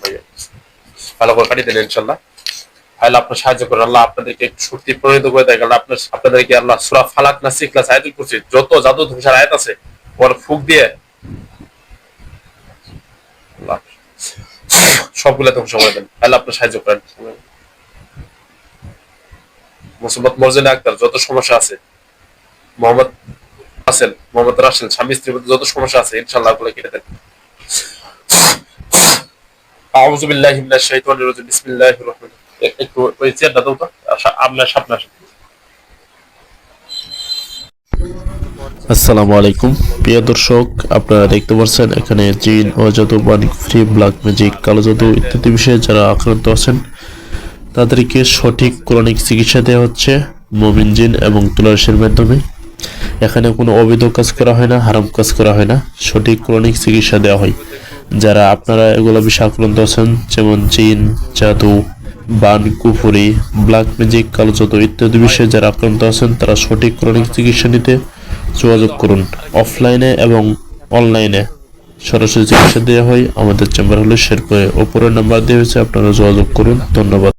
ভাইয়া ভালো করে কাটিয়ে ইনশাল্লাহ আপনার সাহায্য আল্লাহ আপনাদেরকে করে দেয়। আপনার আপনাদেরকে আল্লাহ সুরা ফালাক না যত জাদু ধ্বংসার আয়াত আছে, ওর ফুক দিয়ে ধ্বংস করে দেন। আপনার সাহায্য করেন। মুসম্মদ মর্জিনা আক্তার, যত সমস্যা আছে, মোহাম্মদ রাসেল মোহাম্মদ রাসেল স্বামী স্ত্রীর যত সমস্যা আছে ইনশাল্লাহ ওগুলো কেটে দেন। আউযু বিল্লাহি মিনাশ শাইতানির বিসমিল্লাহির একটু ওই চেয়ারটা দাও তো। আপনার আসসালামু আলাইকুম। প্রিয় দর্শক, আপনারা দেখতে পাচ্ছেন এখানে জিন ও জাদু ফ্রি ব্ল্যাক ম্যাজিক, কালো জাদু ইত্যাদি বিষয়ে যারা আক্রান্ত আছেন, তাদেরকে সঠিক কোরআনিক চিকিৎসা দেওয়া হচ্ছে মমিন জিন এবং তুলারসের মাধ্যমে। এখানে কোনো অবৈধ কাজ করা হয় না, হারাম কাজ করা হয় না, সঠিক কোরআনিক চিকিৎসা দেওয়া হয়। যারা আপনারা এগুলো বিষয়ে আক্রান্ত আছেন, যেমন জিন জাদু, বান, কুফুরি, ব্ল্যাক ম্যাজিক, কালো জাদু ইত্যাদি বিষয়ে যারা আক্রান্ত আছেন, তারা সঠিক ক্রনিক চিকিৎসা নিতে যোগাযোগ করুন। অফলাইনে এবং অনলাইনে সরাসরি চিকিৎসা দেওয়া হয়। আমাদের চেম্বার হলো শেরপুরে ওপরের নাম্বার দেওয়া হয়েছে, আপনারা যোগাযোগ করুন। ধন্যবাদ।